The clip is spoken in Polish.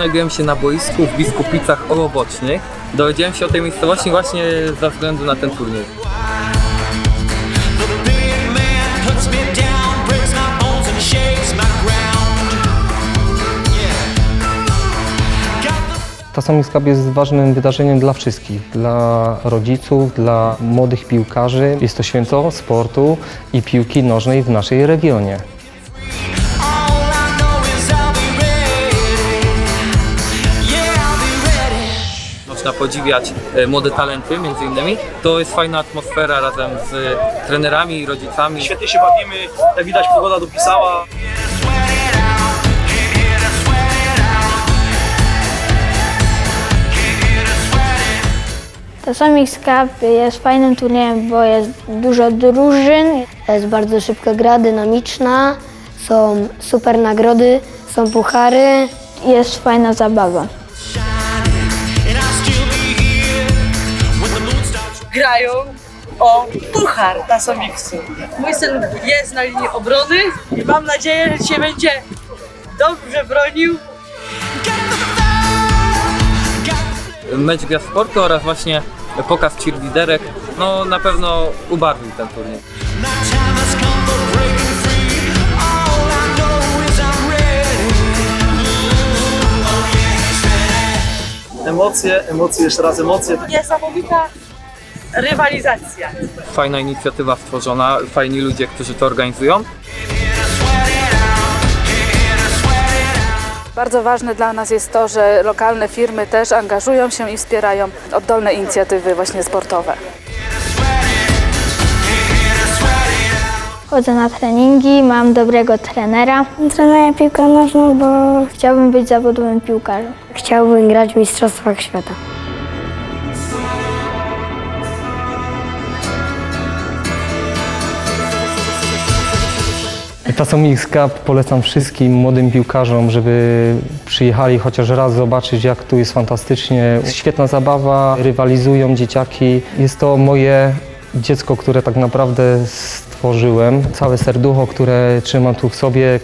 znajdujemy się na boisku w Biskupicach Ołobocznych. Dowiedziałem się o tej miejscowości właśnie ze względu na ten turniej. Tasomix Cup jest ważnym wydarzeniem dla wszystkich, dla rodziców, dla młodych piłkarzy. Jest to święto sportu i piłki nożnej w naszej regionie. Można podziwiać e, młode talenty między innymi. To jest fajna atmosfera razem z trenerami i rodzicami. Świetnie się bawimy, jak widać pogoda dopisała. Tasomix Cup jest fajnym turniejem, bo jest dużo drużyn. Jest bardzo szybka gra, dynamiczna, są super nagrody, są puchary. Jest fajna zabawa. Grają o puchar na Somiksu. Mój syn jest na linii obrony i mam nadzieję, że się będzie dobrze bronił. Mecz Gwiazd Sportu oraz właśnie pokaz cheerleaderek no na pewno ubarwił ten turniej. Emocje, emocje, jeszcze raz emocje. Niesamowita rywalizacja. Fajna inicjatywa stworzona, fajni ludzie, którzy to organizują. Bardzo ważne dla nas jest to, że lokalne firmy też angażują się i wspierają oddolne inicjatywy właśnie sportowe. Chodzę na treningi, mam dobrego trenera. Trenuję piłkę nożną, bo Chciałbym być zawodowym piłkarzem. chciałbym grać w Mistrzostwach Świata. Tasomix Cup polecam wszystkim młodym piłkarzom, żeby przyjechali chociaż raz zobaczyć, jak tu jest fantastycznie. Świetna zabawa, rywalizują dzieciaki. Jest to moje dziecko, które tak naprawdę stworzyłem. Całe serducho, które trzymam tu w sobie.